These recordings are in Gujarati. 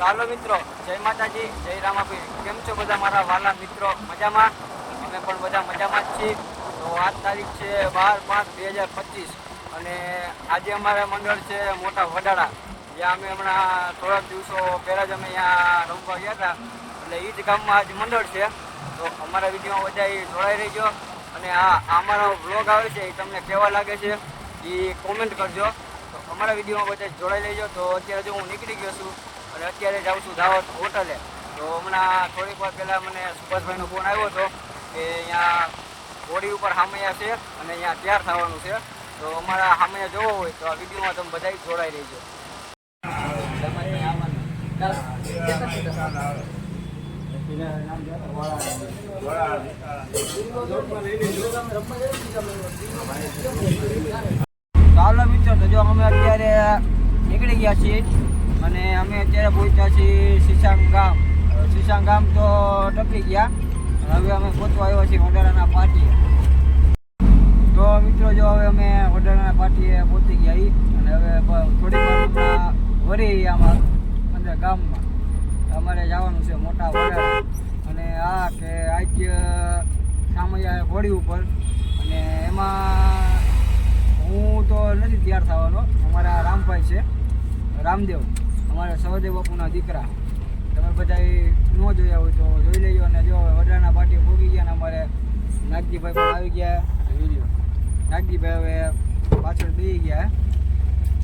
હાલો મિત્રો, જય માતાજી, જય રામાભાઈ કેમ છો બધા મારા વાલા મિત્રો? મજામાં? અમે પણ બધા મજામાં જ છીએ. તો આજ તારીખ છે બાર પાંચ બે હજાર પચીસ અને આજે અમારા મંડળ છે મોટા વડાળા. જ્યાં અમે હમણાં થોડાક દિવસો પહેલાં જ અમે અહીંયા રમવા ગયા હતા. એટલે એ જ ગામમાં આજ મંડળ છે. તો અમારા વિડીયોમાં બધા એ જોડાઈ રહેજો. અને આ અમારો વ્લોગ આવે છે એ તમને કેવા લાગે છે એ કોમેન્ટ કરજો. તો અમારા વિડીયોમાં બધા જોડાઈ લેજો તો અત્યારે જો હું નીકળી ગયો છું અને અત્યારે જાઉં છું દાવત હોટલે. તો હમણાં થોડીક વાર પહેલાં મને સુભાષભાઈનો ફોન આવ્યો હતો કે અહીંયા હોડી ઉપર હામૈયા છે અને અહીંયા તૈયાર થવાનું છે. તો અમારા હામૈયા જોવો હોય તો આ વિડીયોમાં તમે બધા જોડાઈ રહેજો. ચાલો મિત્રો તો જો અમે અત્યારે નીકળી ગયા છીએ. અને અમે અત્યારે પહોંચ્યા છીએ શીશાંગ ગામ. શીશાંગ ગામ તો ટપી ગયા. હવે અમે પહોંચવા આવ્યા છીએ વડારાના પાટીએ. તો મિત્રો, જો હવે અમે વડારાના પાટીએ પહોંચી ગયા ઈ, અને હવે થોડીક વારમાં વળી આમાં અંદર ગામમાં. અમારે જવાનું છે મોટા વડારા અને આ કે આજ સામૈયા ઘોડી ઉપર. અને એમાં હું તો નથી તૈયાર થવાનો. અમારા રામભાઈ છે, રામદેવ. અમારા સહદેવ બાપુના દીકરા. તમે બધા ન જોયા હોય તો જોઈ લેજો અને જો વડાના પાટી ભોગી ગયા અમારે નાગજીભાઈ પણ આવી ગયા. વીડિયો નાગજીભાઈ હવે પાછળ બેસી ગયા.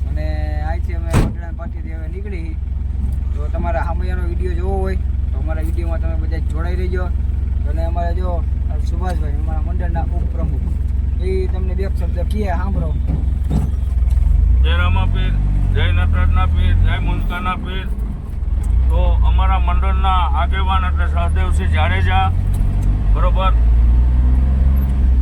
અને અહીંથી અમે વડાના પાટીથી હવે નીકળી. તો તમારા હામૈયાનો વીડિયો જોવો હોય, તો અમારા વિડીયોમાં તમે બધા જોડાઈ રહેજો. અને અમારે જો સુભાષભાઈ, અમારા મંડળના ઉપપ્રમુખ. એ તમને બે શબ્દ કહે સાંભળો. જય રામાપીર. જય નટરાજના પીઠ જય મુંજકાના પીઠ તો અમારા મંડળના આગેવાન એટલે સહદેવસિંહ જાડેજા, બરોબર?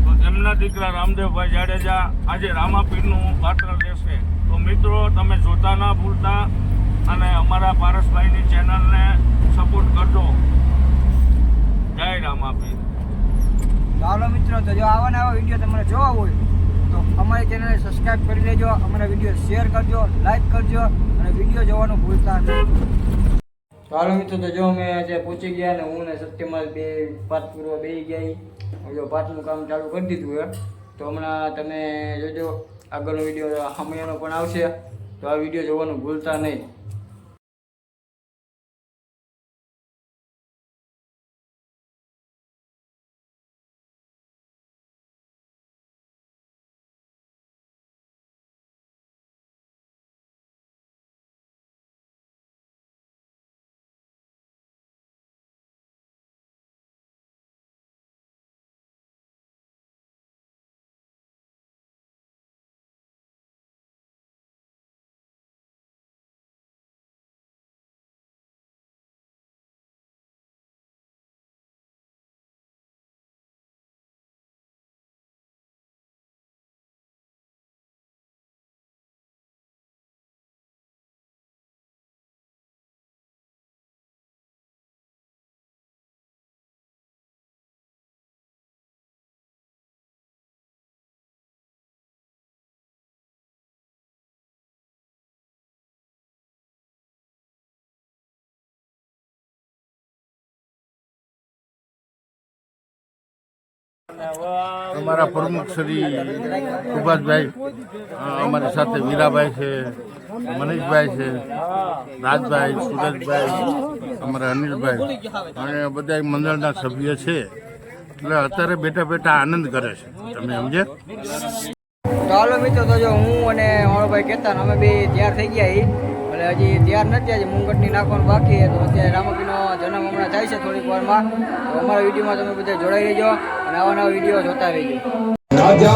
તો તેમના દીકરા રામદેવભાઈ જાડેજા આજે રામાપીરનું પાત્ર લેશે. તો મિત્રો, તમે જોતા ના ભૂલતા અને અમારા પારસભાઈની ચેનલને સપોર્ટ કરજો. જય રામાપીર. ચાલો મિત્રો, તો જો આવા નવા વીડિયો તમારે જોવા હોય તો અમારી ચેનલને સબસ્ક્રાઇબ કરી લેજો, અમારા વીડિયો શેર કરજો લાઈક કરજો, અને વીડિયો જોવાનું ભૂલતા નહીં ચાલો મિત્રો, તો જો અમે આજે પહોંચી ગયા ને હું ને સત્યમાલ બે પાઠ પૂર્વ બે ગયા. જો પાઠનું કામ ચાલુ કરી દીધું હે તો હમણાં તમે જોજો, આગળનો વીડિયો હમણાંનો પણ આવશે. તો આ વીડિયો જોવાનું ભૂલતા નહીં. અમારા પ્રમુખ શ્રી સુભાષભાઈ અમારી સાથે વીરાભાઈ છે, મનીષભાઈ છે, રાજભાઈ સુરજભાઈ અમારા અનિલભાઈ. અને બધા મંડળના સભ્ય છે. એટલે અત્યારે બેઠા બેઠા આનંદ કરે છે. તમે સમજે? ચાલો મિત્રો, તો જો હું અને મારો ભાઈ કહેતા અમે બે તૈયાર થઈ ગયા ઈ એટલે હજી તૈયાર નથી, હજી મુંગટની નાખવાનું બાકી તો અત્યારે રામાપીનો જન્મ હમણાં થાય છે થોડીક વારમાં. તો અમારા વિડીયોમાં તમે બધા જોડાઈ રહેજો અને આવા નવા વીડિયો જોતા રહેજો. રાજા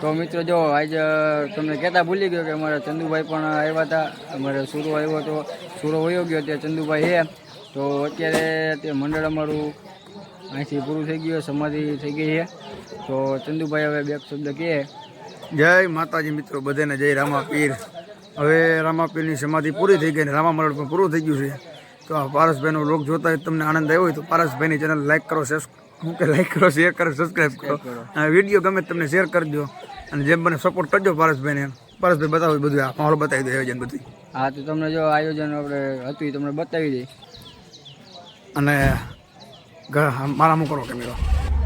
તો મિત્રો જો આજે તમને કહેતા ભૂલી ગયો કે અમારા ચંદુભાઈ પણ આવ્યા હતા. અમારે સુરો આવ્યો હતો સુરો વયો ગયો ત્યાં ચંદુભાઈ છે તો અત્યારે તે મંડળ અમારું અહીંથી પૂરું થઈ ગયું, સમાધિ થઈ ગઈ છે તો ચંદુભાઈ હવે બે શબ્દ કહે. જય માતાજી મિત્રો, બધાને જય રામાપીર. હવે રામાપીરની સમાધિ પૂરી થઈ ગઈ રામા મંડળ પણ પૂરું થઈ ગયું છે. તો આ પારસભાઈનો લોક જોતા તમને આનંદ આવ્યો હોય તો પારસભાઈની ચેનલ લાઈક કરો શેર હું કે લાઈક કરો શેર કરો સબસ્ક્રાઈબ કરો. અને વીડિયો ગમે તમને શેર કરજો અને જેમ મને સપોર્ટ કરજો પારસભાઈને. પારસભાઈ બતાવો બધું આ માહોલ બતાવી દો આયોજન બધું હા તો તમને જો આયોજન આપણે હતું એ તમને બતાવી દઈ. અને મારા હું કરો કેમેરો.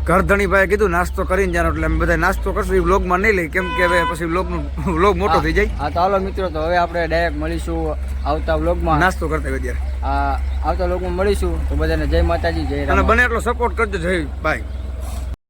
ઘરધણીભાઈએ કીધું નાસ્તો કરીને જાણો એટલે અમે બધા નાસ્તો કરશું. એ વ્લોગમાં નહીં લઈ કેમ કે હવે પછી વ્લોગનું વ્લોગ મોટો થઈ જાય. હા તો હાલો મિત્રો તો હવે આપણે ડાયરેક્ટ મળીશું આવતા વ્લોગમાં નાસ્તો કરતા હોય ત્યારે. આ આવતા વ્લોગમાં મળીશું. તો બધાને જય માતાજી જય અને બને એટલો સપોર્ટ કરજો. જય બાય